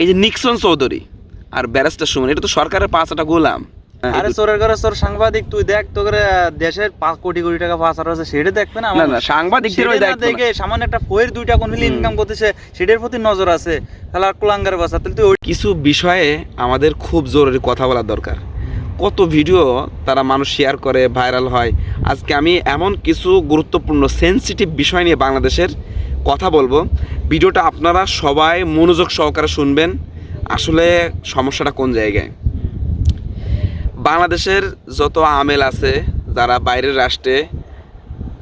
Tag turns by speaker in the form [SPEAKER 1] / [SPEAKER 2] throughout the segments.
[SPEAKER 1] এই যে নিক্সন চৌধুরী আর ব্যারিস্টার সুমন এটা তো সরকারের পাঁচটা গোলাম।
[SPEAKER 2] আরে চোরের ঘরে চোর সাংবাদিক তুই দেখ তো করে দেশের পাঁচ কোটি কোটি টাকা পাচার হচ্ছে সেটা দেখবে না
[SPEAKER 1] না সাংবাদিকদের ওই।
[SPEAKER 2] দেখে সামান্য একটা ফয়ের দুইটা কোন ইনকাম করতেছে সেটার প্রতি নজর আছে। তাহলে আর কুলাঙ্গার বাসা তাহলে তুই
[SPEAKER 1] কিছু বিষয়ে আমাদের খুব জরুরি কথা বলা দরকার। কত ভিডিও তারা মানুষ শেয়ার করে ভাইরাল হয়। আজকে আমি এমন কিছু গুরুত্বপূর্ণ সেন্সিটিভ বিষয় নিয়ে বাংলাদেশের কথা বলব। ভিডিওটা আপনারা সবাই মনোযোগ সহকারে শুনবেন। আসলে সমস্যাটা কোন জায়গায়? বাংলাদেশের যত আমেল আছে যারা বাইরের রাষ্ট্রে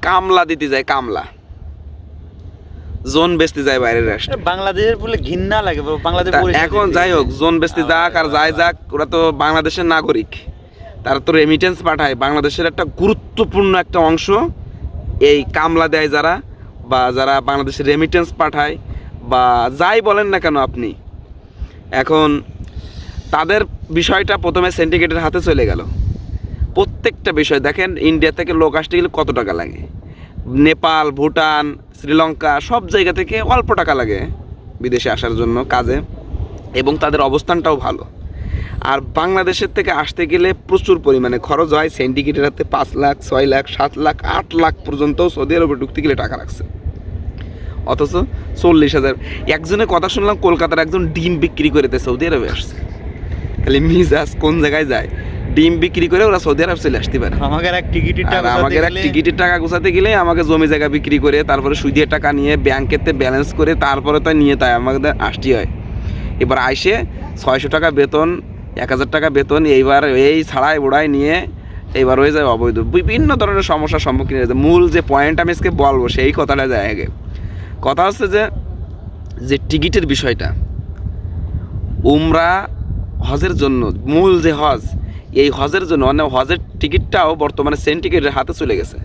[SPEAKER 1] কামলা দিতে যায় কামলা। জোন বেচতে যায় বাইরের রাষ্ট্রে।
[SPEAKER 2] বাংলাদেশের বলে ঘৃণা লাগে বাংলাদেশ
[SPEAKER 1] এখন যাই হোক জোন বেস্তি যাক আর যাই যাক ওরা তো বাংলাদেশের নাগরিক। তারা তো রেমিটেন্স পাঠায়। বাংলাদেশের একটা গুরুত্বপূর্ণ একটা অংশ এই কামলা দেয় যারা। বা যারা বাংলাদেশে রেমিটেন্স পাঠায় বা যাই বলেন না কেন আপনি, এখন তাদের বিষয়টা প্রথমে সিন্ডিকেটের হাতে চলে গেল। প্রত্যেকটা বিষয়, দেখেন ইন্ডিয়া থেকে লোক আসতে গেলে কত টাকা লাগে? নেপাল, ভুটান, শ্রীলঙ্কা, সব জায়গা থেকে অল্প টাকা লাগে বিদেশে আসার জন্য কাজে এবং তাদের অবস্থানটাও ভালো। আর বাংলাদেশের থেকে আসতে গেলে প্রচুর পরিমাণে খরচ হয় সিন্ডিকেটের হাতে পাঁচ লাখ, ছয় লাখ, সাত লাখ, আট লাখ পর্যন্ত সৌদি আরবে ঢুকতে গেলে টাকা লাগছে। অথচ চল্লিশ হাজার। একজনের কথা শুনলাম কলকাতার একজন ডিম বিক্রি করে দেয় সৌদি আরবে আসছে। খালি মিজাজ কোন জায়গায় যায়? ডিম বিক্রি করে ওরা সৌদি আরব চলে আসতে পারে।
[SPEAKER 2] আমাকে এক টিকিটের টাকা
[SPEAKER 1] আমাকে এক টিকিটের টাকা গোছাতে গেলে আমাকে জমি জায়গা বিক্রি করে তারপরে সুদের টাকা নিয়ে ব্যাংকেতে ব্যালেন্স করে তারপরে তাই নিয়ে তাই আমাদের আসতে হয়। এবার আইসে ছয়শো টাকা বেতন এক হাজার টাকা বেতন এইবার এই ছাড়াই ওড়াই নিয়ে এইবার হয়ে যায় অবৈধ। বিভিন্ন ধরনের সমস্যার সম্মুখীন হয়ে যায়। মূল যে পয়েন্ট আমি আজকে বলব সেই কথাটা যায় আগে। কথা হচ্ছে যে যে টিকিটের বিষয়টা, উমরা হজের জন্য, মূল যে হজ, এই হজের জন্য মানে হজের টিকিটটাও বর্তমানে সেন্টিকেটের হাতে চলে গেছে।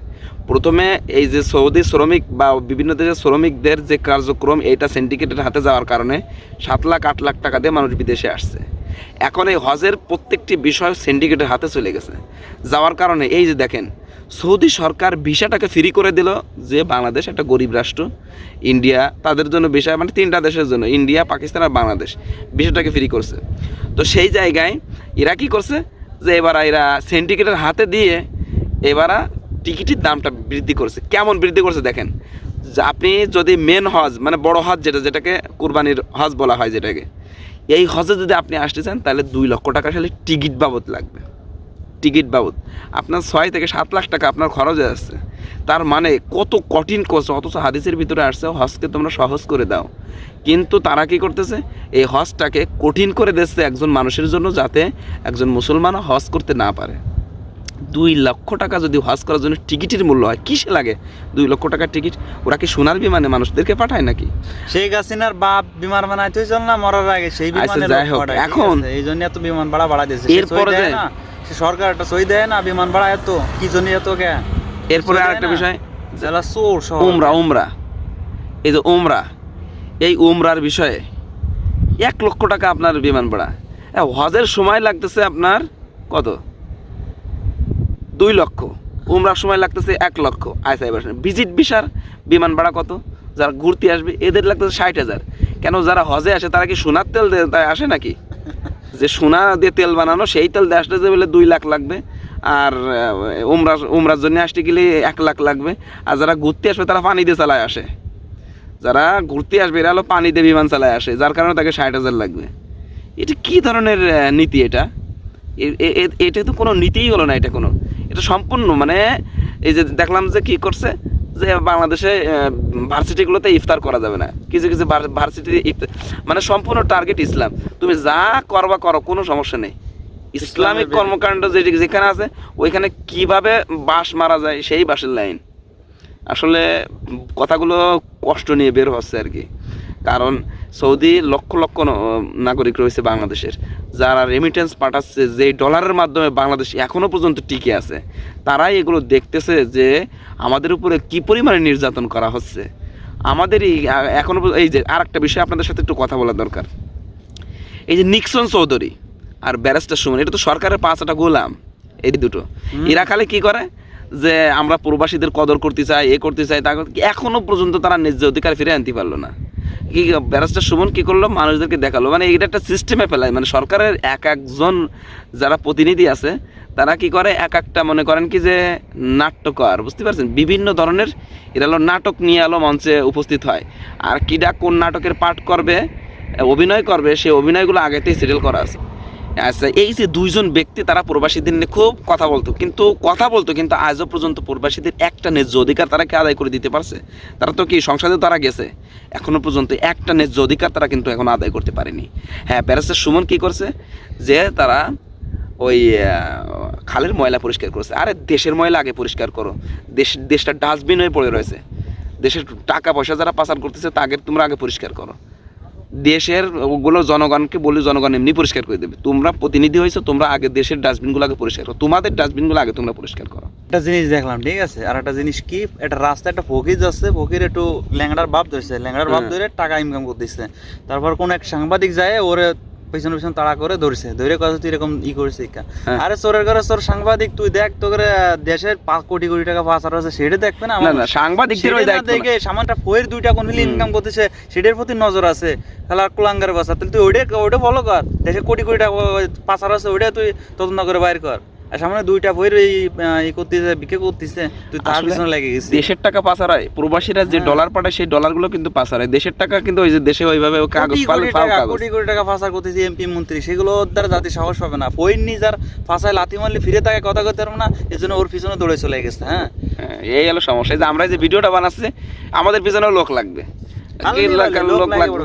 [SPEAKER 1] প্রথমে এই যে সৌদি শ্রমিক বা বিভিন্ন দেশের শ্রমিকদের যে কার্যক্রম, এইটা সেন্টিকেটের হাতে যাওয়ার কারণে সাত লাখ, আট লাখ টাকা দিয়ে মানুষ বিদেশে আসছে। এখন এই হজের প্রত্যেকটি বিষয় সিন্ডিকেটের হাতে চলে গেছে। যাওয়ার কারণে, এই যে দেখেন সৌদি সরকার ভিসাটাকে ফ্রি করে দিল যে বাংলাদেশ একটা গরিব রাষ্ট্র, ইন্ডিয়া তাদের জন্য ভিসা মানে তিনটা দেশের জন্য, ইন্ডিয়া, পাকিস্তান আর বাংলাদেশ, ভিসাটাকে ফ্রি করছে। তো সেই জায়গায় এরা কি করছে? যে এবার এরা সেন্টিকেটের হাতে দিয়ে এবারা টিকিটের দামটা বৃদ্ধি করছে। কেমন বৃদ্ধি করছে দেখেন? আপনি যদি মেন হজ মানে বড় হজ যেটা, যেটাকে কুরবানির হজ বলা হয় যেটাকে, এই হজে যদি আপনি আসতে চান তাহলে দুই লক্ষ টাকা খালি টিকিট বাবদ লাগবে। টিকিট বাবদ। আপনার ছয় থেকে সাত লাখ টাকা আপনার খরচ হয়ে যাচ্ছে। তার মানে কত কঠিন কোর্স অথচ হাদিসের ভিতরে আসছে হজকে তোমরা সহজ করে দাও। কিন্তু তারা কি করতেছে? এই হজটাকে কঠিন করে দিচ্ছে একজন মানুষের জন্য যাতে একজন মুসলমান হজ করতে না পারে। দুই লক্ষ টাকা যদি হজ করার জন্য টিকিটের মূল্য হয় কিসে লাগে? দুই লক্ষ টাকার টিকিট ওরা কি সোনার বিমানে মানুষদেরকে পাঠায় নাকি?
[SPEAKER 2] শেখ হাসিনার বাপ বিমান বানাইতে চল না মরার আগে সেই
[SPEAKER 1] আচ্ছা,
[SPEAKER 2] বিমানে
[SPEAKER 1] যাই হোক, এখন
[SPEAKER 2] এই জন্য এত বিমান ভাড়া বাড়া দিয়েছে।
[SPEAKER 1] এরপরে
[SPEAKER 2] সরকার একটা সই দেয় না বিমান ভাড়া এত কি জন্য এত কে?
[SPEAKER 1] এরপরে আরেকটা বিষয়
[SPEAKER 2] জেলা চোর
[SPEAKER 1] উমরা উমরা। এই যে উমরা এই উমরার বিষয়ে এক লক্ষ টাকা আপনার বিমান ভাড়া। হজের সময় লাগতেছে আপনার কত? দুই লক্ষ। উমরার সময় লাগতেছে এক লক্ষ। আইসা এবার ভিজিট ভিসার বিমান ভাড়া কত? যারা ঘুরতে আসবে এদের লাগতেছে ষাট হাজার। কেন যারা হজে আসে তারা কি সোনার তেল আসে নাকি? যে সোনা দিয়ে তেল বানানো, সেই তেল দিয়ে আসতে বলে দুই লাখ লাগবে। আর উমরা, উমরার জন্য আসতে গেলে এক লাখ লাগবে। আর যারা ঘুরতে আসবে, তারা পানি দিয়ে চালায় আসে। যারা ঘুরতে আসবে, এরা হলো পানি দিয়ে বিমান চালায় আসে, যার কারণে তাকে ষাট হাজার লাগবে। এটা কী ধরনের নীতি এটা? এটা তো কোনো নীতিই হলো না, এটা কোনো। এটা সম্পূর্ণ মানে এই যে দেখলাম যে কি করছে যে বাংলাদেশে ভার্সিটিগুলোতে ইফতার করা যাবে না। কিছু কিছু ভার্সিটি মানে সম্পূর্ণ টার্গেট ইসলাম। তুমি যা করবা করো কোনো সমস্যা নেই। ইসলামিক কর্মকাণ্ড যে যেখানে আছে ওইখানে কীভাবে বাস মারা যায় সেই বাসের লাইন। আসলে কথাগুলো কষ্ট নিয়ে বের হচ্ছে আর কি। কারণ সৌদি লক্ষ লক্ষ নাগরিক রয়েছে বাংলাদেশের। যারা রেমিটেন্স পাঠাচ্ছে যে ডলারের মাধ্যমে বাংলাদেশ এখনও পর্যন্ত টিকে আছে তারাই এগুলো দেখতেছে যে আমাদের উপরে কি পরিমাণে নির্যাতন করা হচ্ছে। আমাদেরই আ- এখনও এই যে আর একটা বিষয় আপনাদের সাথে একটু কথা বলা দরকার। এই যে নিক্সন চৌধুরী আর ব্যারিস্টার সুমন এটা তো সরকারের পাঁচটা গোলাম এই দুটো। এরা খালি কি করে? যে আমরা প্রবাসীদের কদর করতে চাই এ করতে চাই তা করতে- এখনও পর্যন্ত তারা ন্যায্য অধিকার ফিরে আনতে পারল না। কি ব্যারাস্টার সুমন কি করল? মানুষদেরকে দেখাল। মানে এটা একটা সিস্টেমে ফেলায়। মানে সরকারের এক একজন যারা প্রতিনিধি আছে, তারা কি করে? এক একটা মনে করেন কি যে নাট্যকার, বুঝতে পারছেন? বিভিন্ন ধরনের এরা হলো নাটক নিয়ে আলো মঞ্চে উপস্থিত হয়। আর কিডা কোন নাটকের পাঠ করবে, অভিনয় করবে সেই অভিনয়গুলো আগেতেই সিরিয়াল করা আছে। আচ্ছা এই যে দুইজন ব্যক্তি তারা প্রবাসীদের নিয়ে খুব কথা বলতো, কিন্তু কথা বলতো, কিন্তু আজও পর্যন্ত প্রবাসীদের একটা ন্যায্য অধিকার তারা কি আদায় করে দিতে পারছে? তারা তো কি সংসদে তারা গেছে? এখনও পর্যন্ত একটা ন্যায্য অধিকার তারা কিন্তু এখন আদায় করতে পারেনি। হ্যাঁ প্যারাসের সুমন কি করছে? যে তারা ওই খালের ময়লা পরিষ্কার করছে। আরে দেশের ময়লা আগে পরিষ্কার করো। দেশ, দেশটা ডাস্টবিন হয়ে পড়ে রয়েছে। দেশের টাকা পয়সা যারা পাচার করতেছে, তাকে তোমরা আগে পরিষ্কার করো। দেশের ওগুলো জনগণকে বলি জনগণ এমনি পরিষ্কার করে দেবে। তোমরা প্রতিনিধি হয়েছো তোমরা আগে দেশের ডাস্টবিনগুলো আগে পরিষ্কার করো। তোমাদের ডাস্টবিনগুলো আগে তোমরা পরিষ্কার করো।
[SPEAKER 2] একটা জিনিস দেখলাম ঠিক আছে? আর একটা জিনিস কি? একটা রাস্তা একটা ফকির যাচ্ছে ফকির একটু ল্যাংড়ার বাপ ধরছে। ল্যাংড়ার বাপ
[SPEAKER 1] হ্যাঁ।
[SPEAKER 2] ধরে টাকা ইনকাম করতেছে। তারপর কোন এক সাংবাদিক যায় ওরে পেছনে পিছন তাড়া করে ধরছে। ধরে কথা তুই এরকম ই করছে
[SPEAKER 1] হ্যাঁ।
[SPEAKER 2] আরে চোরের ঘরে চোর সাংবাদিক তুই দেখ তোকে দেশের পাঁচ কোটি কোটি টাকা পাচার আছে সেটা দেখবে না
[SPEAKER 1] না সাংবাদিকদের ওই।
[SPEAKER 2] দেখে সামানটা ফয়ের দুইটা কোন ইনকাম করতেছে সেটার প্রতি নজর আছে। তাহলে আর কুলাঙ্গার বাসা তাহলে তুই ওইটা ওইটা ফলো কর। দেশে কোটি কোটি টাকা পাচার আছে ওইটা তুই তদন্ত করে বাইর কর। সামনে দুইটা বইয়ের এই করতেছে বিক্রি করতেছে। তুই তার পিছনে লেগে গেছিস।
[SPEAKER 1] দেশের টাকা পাচারায় প্রবাসীরা যে
[SPEAKER 2] হ্যাঁ।
[SPEAKER 1] ডলার পাঠায় সেই ডলারগুলো কিন্তু পাচারায়। দেশের টাকা কিন্তু ওই যে দেশে ওইভাবে কাগজ পাল ফাও কাগজ।
[SPEAKER 2] কোটি কোটি টাকা পাচার করতেছে এমপি মন্ত্রী। সেগুলো দ্বারা জাতি সাহস পাবে না। বই নি যার ফাঁসায় লাথি মারলে ফিরে তাকে কথা করতে পারবে না এই জন্য ওর পিছনে দৌড়ে চলে গেছে হ্যাঁ।
[SPEAKER 1] হ্যাঁ, এই হলো সমস্যা। যে আমরা যে ভিডিওটা বানাচ্ছি আমাদের পিছনেও লোক লাগবে। লোক লাগবে।